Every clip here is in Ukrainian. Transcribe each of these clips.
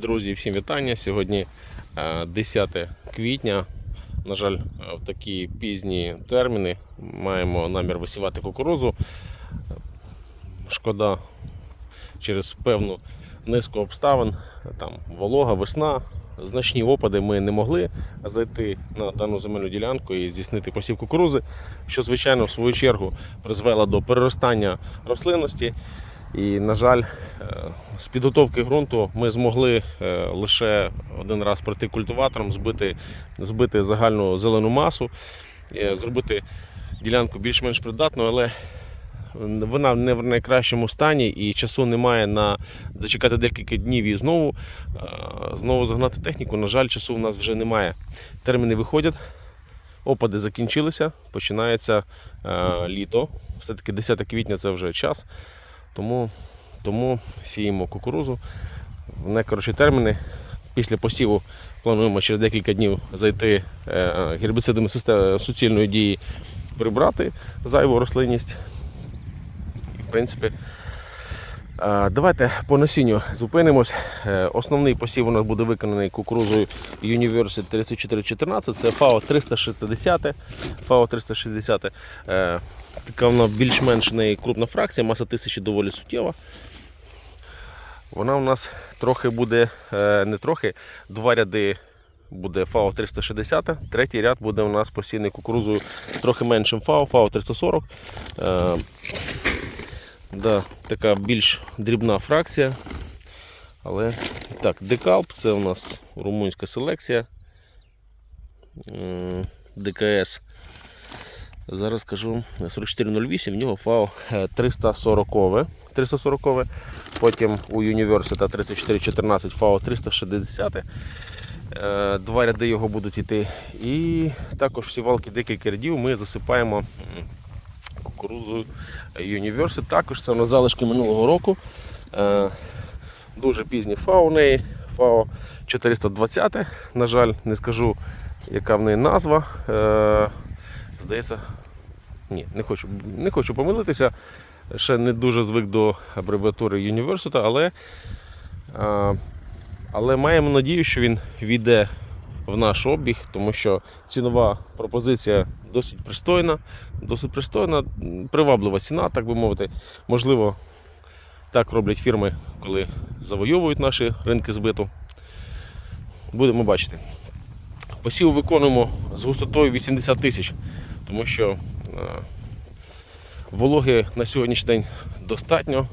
Друзі, всім вітання. Сьогодні е, 10 квітня. На жаль, е, в такі пізні терміни маємо намір висівати кукурудзу. Шкода через певну низку обставин, там волога, весна, значні опади ми не могли зайти на дану земельну ділянку і здійснити посів кукурузи, що, звичайно, в свою чергу призвело до переростання рослинності. І, на жаль, е, з підготовки ґрунту ми змогли е, лише один раз пройти культиватором, збити, збити загальну зелену масу, е, зробити ділянку більш-менш придатною, але вона не в найкращому стані і часу немає на зачекати декілька днів і знову, знову загнати техніку. На жаль, часу в нас вже немає. Терміни виходять, опади закінчилися, починається літо. Все-таки 10 квітня це вже час. Тому, тому сіємо кукурузу в найкоротші терміни. Після посіву плануємо через декілька днів зайти е, гербіцидами суцільної дії, прибрати зайву рослинність. І, в принципі, е, давайте по насінню зупинимось. Е, Основний посів у нас буде виконаний кукурузою University 3414, це FAO 360. FAO 360. Е, Така вона більш-менш неї крупна фракція, маса тисячі доволі суттєва. Вона у нас трохи буде, е, не трохи, два ряди буде FAO 360, третій ряд буде у нас посіяний кукурузою трохи меншим FAO, FAO 340. Е, да, така більш дрібна фракція. Але так, декалп це у нас румунська селекція. ДКС. Зараз скажу 4408, в нього FAO е, 340. 340. Потім у University 3414 FAO 360. Е, Два ряди його будуть йти. І також всі валки декілька рядів ми засипаємо кукурузою University. Також це у нас залишки минулого року. Е, Дуже пізні FAO у неї. FAO 420. На жаль, не скажу, яка в неї назва. Здається, ні, не хочу, не хочу помилитися. Ще не дуже звик до абревіатури University, але, але маємо надію, що він війде в наш обіг, тому що цінова пропозиція досить пристойна, досить пристойна, приваблива ціна, так би мовити. Можливо, так роблять фірми, коли завойовують наші ринки збиту. Будемо бачити. Посів виконуємо з густотою 80 тисяч, тому що е, вологи на сьогоднішній день достатньо.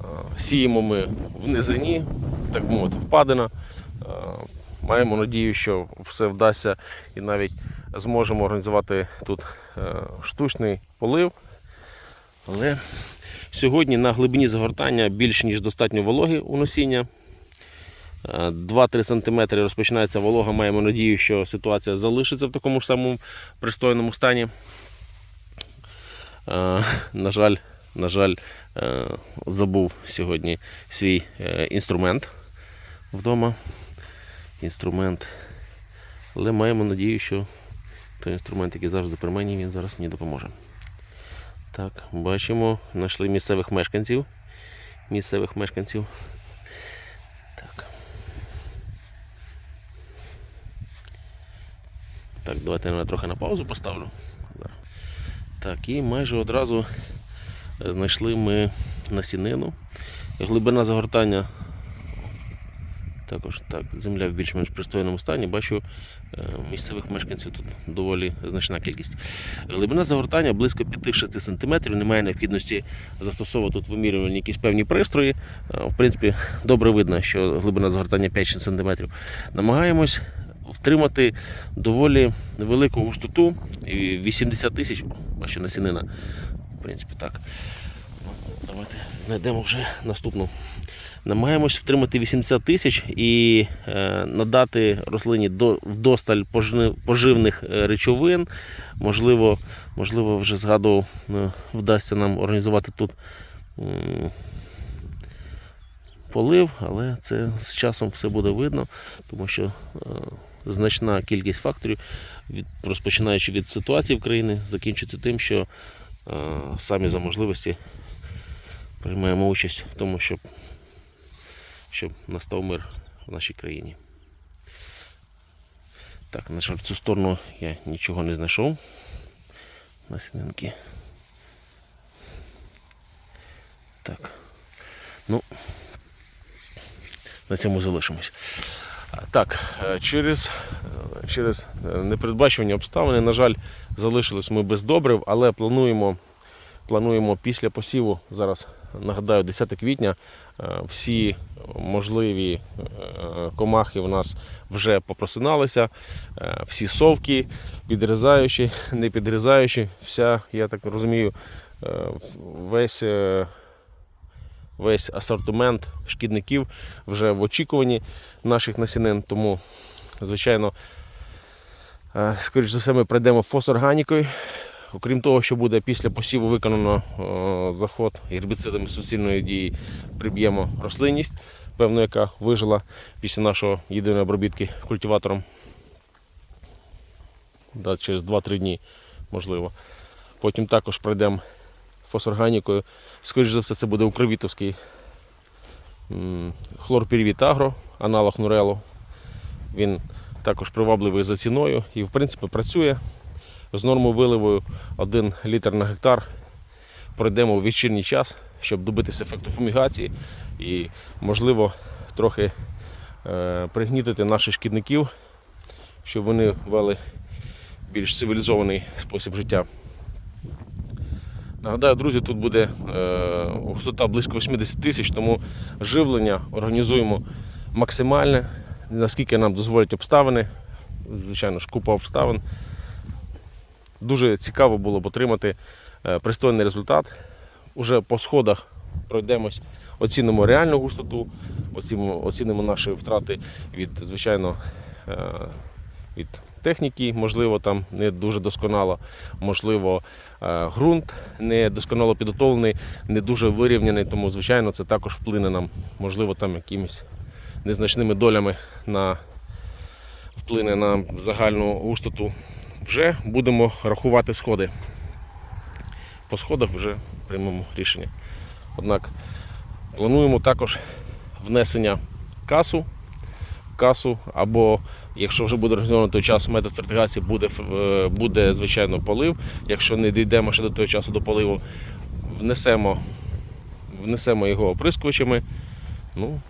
Е, Сіємо ми в низині, так би мовити, впадина. Е, Маємо надію, що все вдасться і навіть зможемо організувати тут штучний полив. Але сьогодні на глибині загортання більш ніж достатньо вологи у насіння. Е, 2-3 см розпочинається волога. Маємо надію, що ситуація залишиться в такому ж самому пристойному стані. Е, На жаль, на жаль, е, забув сьогодні свій е, інструмент вдома. Інструмент. Але маємо надію, що той інструмент, який завжди при мені, він зараз мені допоможе. Так, бачимо, знайшли місцевих мешканців. Місцевих мешканців. Так, давайте я трохи на паузу поставлю. Так, і майже одразу е, знайшли ми насінину. Глибина загортання також так, земля в більш-менш пристойному стані. Бачу е, місцевих мешканців тут доволі значна кількість. Глибина загортання близько 5-6 см. Немає необхідності застосовувати тут вимірювання якісь певні пристрої. Е, В принципі, добре видно, що глибина загортання 5-6 см. Намагаємось втримати доволі велику густоту. 80 тисяч, О, бачу насінина. В принципі, так. Давайте знайдемо вже наступну. Намагаємось втримати 80 тисяч і е, надати рослині до, вдосталь поживних е, речовин. Можливо, можливо, вже згадував, е, вдасться нам організувати тут полив, але це з часом все буде видно, тому що значна кількість факторів, від, розпочинаючи від ситуації в країні, закінчити тим, що е, самі за можливості приймаємо участь в тому, щоб, щоб настав мир в нашій країні. Так, на жаль, в цю сторону я нічого не знайшов. Насінинки. Так. Ну, на цьому залишимось. Так, е, через, е, через е, непередбачувані обставини, на жаль, залишились ми без добрив, але плануємо, плануємо після посіву, зараз нагадаю, 10 квітня, всі можливі комахи у нас вже попросиналися, всі совки, підрізаючі, не підрізаючі, вся, я так розумію, весь. Весь асортимент шкідників вже в очікуванні наших насінин. Тому, звичайно, е, скоріш за все, ми пройдемо фосорганікою. Окрім того, що буде після посіву виконано е, заход гербіцидами суцільної дії, приб'ємо рослинність, певно, яка вижила після нашого єдиної обробітки культиватором. Да, через 2-3 дні, можливо. Потім також пройдемо фосорганікою. Скоріше за все, це буде укровітовський хлорпірвіт агро, аналог Нурелу. Він також привабливий за ціною і, в принципі, працює з нормою виливою 1 літр на гектар. Пройдемо у вечірній час, щоб добитися ефекту фумігації і, можливо, трохи е, пригнітити наших шкідників, щоб вони вели більш цивілізований спосіб життя. Нагадаю, друзі, тут буде е, густота близько 80 тисяч, тому живлення організуємо максимальне, наскільки нам дозволять обставини. Звичайно ж, купа обставин. Дуже цікаво було б отримати е, пристойний результат. Уже по сходах пройдемось, оцінимо реальну густоту, оцінимо, оцінимо наші втрати від, звичайно, е, від техніки, можливо, там не дуже досконало, можливо, е, ґрунт не досконало підготовлений, не дуже вирівняний, тому, звичайно, це також вплине нам, можливо, там якимись незначними долями на вплине на загальну густоту. Вже будемо рахувати сходи. По сходах вже приймемо рішення. Однак плануємо також внесення касу, касу або Якщо вже буде організовано той час метод фертигації, буде, е, буде звичайно полив. Якщо не дійдемо ще до того часу до поливу, внесемо, внесемо його оприскувачами. Ну,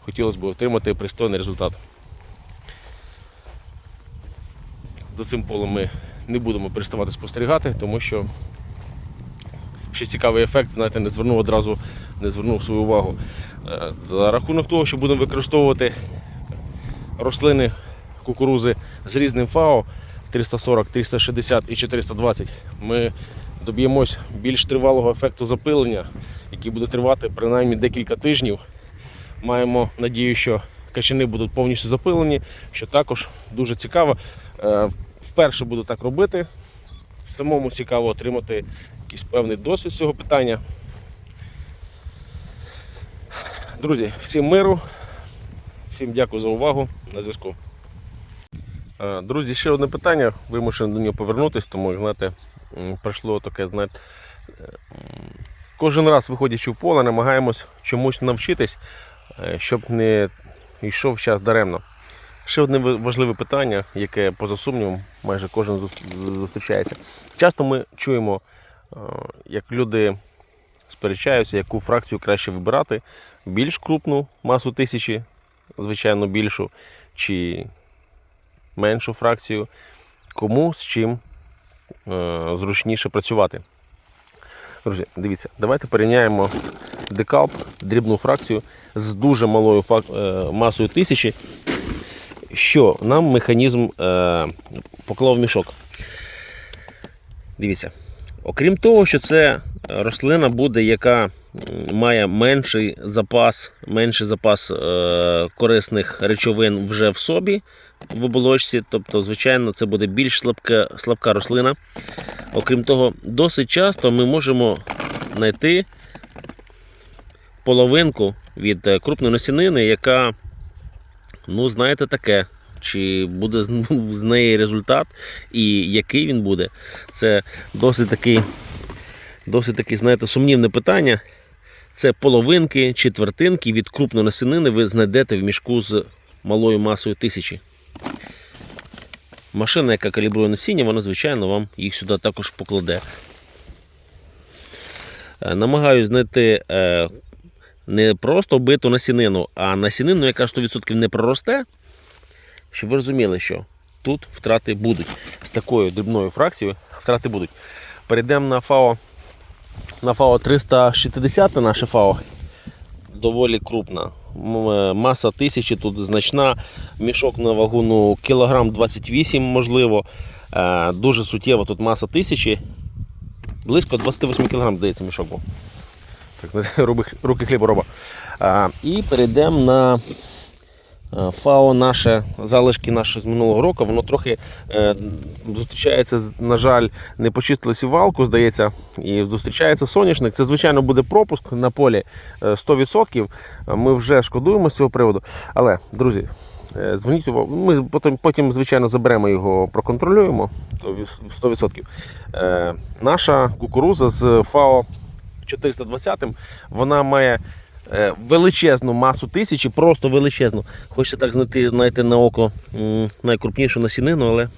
хотілося б отримати пристойний результат. За цим полем ми не будемо переставати спостерігати, тому що ще цікавий ефект, знаєте, не звернув одразу, не звернув свою увагу. Е, За рахунок того, що будемо використовувати рослини кукурузи з різним ФАО 340, 360 і 420 ми доб'ємось більш тривалого ефекту запилення, який буде тривати принаймні декілька тижнів. Маємо надію, що качани будуть повністю запилені, що також дуже цікаво. Е, Вперше буду так робити. Самому цікаво отримати якийсь певний досвід цього питання. Друзі, всім миру, Всім дякую за увагу. На зв'язку. Е, Друзі, ще одне питання. Вимушений до нього повернутися, тому знаєте, пройшло таке, знаєте, е, кожен раз виходячи в поле, намагаємось чомусь навчитись, е, щоб не йшов час даремно. Ще одне важливе питання, яке поза сумнівом майже кожен зустрічається. Часто ми чуємо, як люди сперечаються, яку фракцію краще вибирати, більш крупну масу тисячі звичайно, більшу чи меншу фракцію, кому з чим е, зручніше працювати. Друзі, дивіться, давайте порівняємо декалп, дрібну фракцію з дуже малою е, масою тисячі, що нам механізм е, поклав мішок. Дивіться. Окрім того, що це рослина буде, яка має менший запас, менший запас е, корисних речовин вже в собі в оболочці, тобто, звичайно, це буде більш слабка, слабка рослина. Окрім того, досить часто ми можемо знайти половинку від е, крупної насінини, яка, ну, знаєте, таке. Чи буде з неї результат і який він буде, це досить такий, досить такий, знаєте, сумнівне питання. Це половинки, четвертинки від крупної насінини ви знайдете в мішку з малою масою тисячі. Машина, яка калібрує насіння, вона, звичайно, вам їх сюди також покладе. Е, Намагаюсь знайти е, не просто биту насінину, а насінину, яка 100% не проросте, щоб ви розуміли, що тут втрати будуть. З такою дрібною фракцією втрати будуть. Перейдемо на ФАО. На ФАО 360 наше ФАО доволі крупна. Е, Маса тисячі тут значна. Мішок на вагу ну, кілограм 28, можливо. Е, Дуже суттєва тут маса тисячі. Близько 28 кг, здається, мішок був. Так, руки, хліба роба. І перейдемо на е, ФАО наше, залишки наші з минулого року. Воно трохи е, зустрічається, на жаль, не почистили сівалку, здається, і зустрічається соняшник. Це, звичайно, буде пропуск на полі е, 100%. Ми вже шкодуємо з цього приводу. Але, друзі, е, зверніть увагу, ми потім, потім, звичайно, заберемо його, проконтролюємо 100%. Е, наша кукуруза з ФАО 420 вона має е, величезну масу тисячі, просто величезну. Хочеться так знайти, знаєте, на око найкрупнішу насінину, але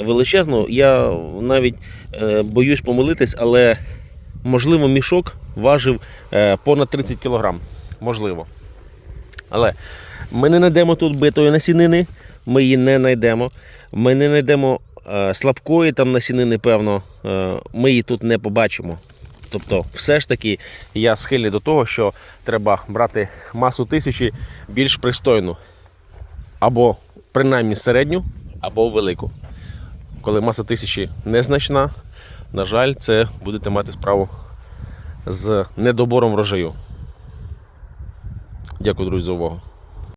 величезну. Я навіть е, боюсь помилитись, але можливо мішок важив е, понад 30 кг. Можливо. Але ми не знайдемо тут битої насінини, ми її не знайдемо. Ми не знайдемо е, слабкої там насінини, певно, е, ми її тут не побачимо. Тобто, все ж таки, я схильний до того, що треба брати масу тисячі більш пристойну. Або принаймні середню, або велику. Коли маса тисячі незначна, на жаль, це будете мати справу з недобором врожаю. Дякую, друзі, за увагу.